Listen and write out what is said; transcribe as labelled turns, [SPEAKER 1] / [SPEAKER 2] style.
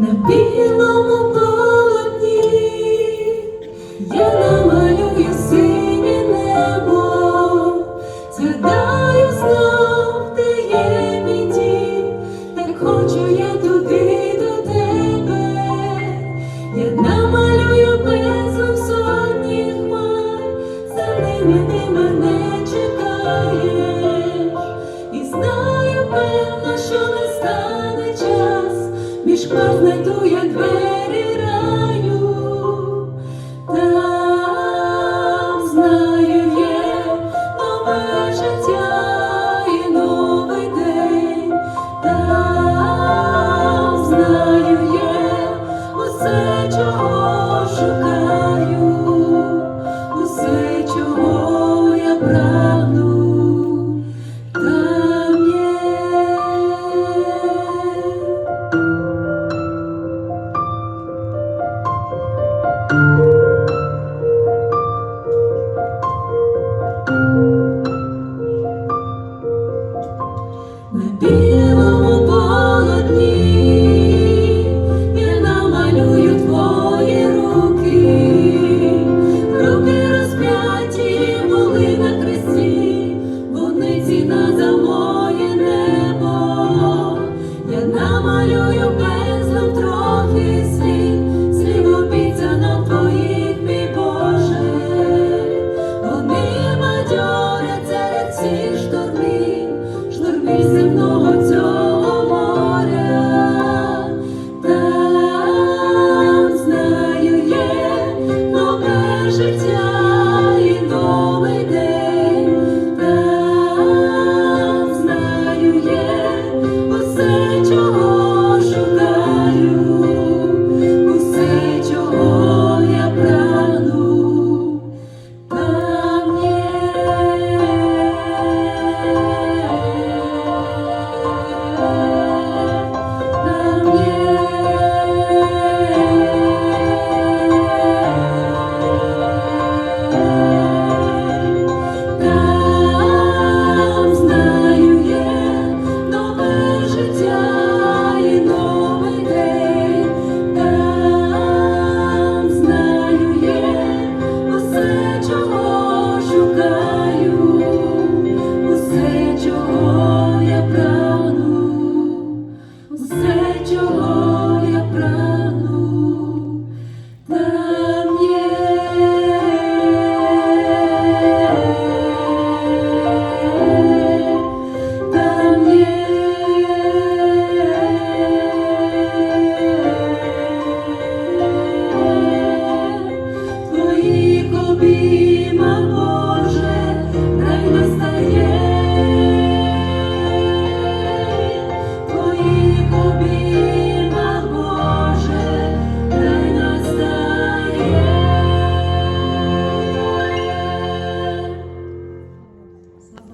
[SPEAKER 1] на білому полотні, я намалюю синє небо, згадаю знов, де є мій дім, так хочу я туди до тебе, я намалюю безлом сотні хмар, за ними ти мене чекаєш, і знаю, пішла, двері раю, там знаю є нове життя і новий день, там знаю є усе чого. thank you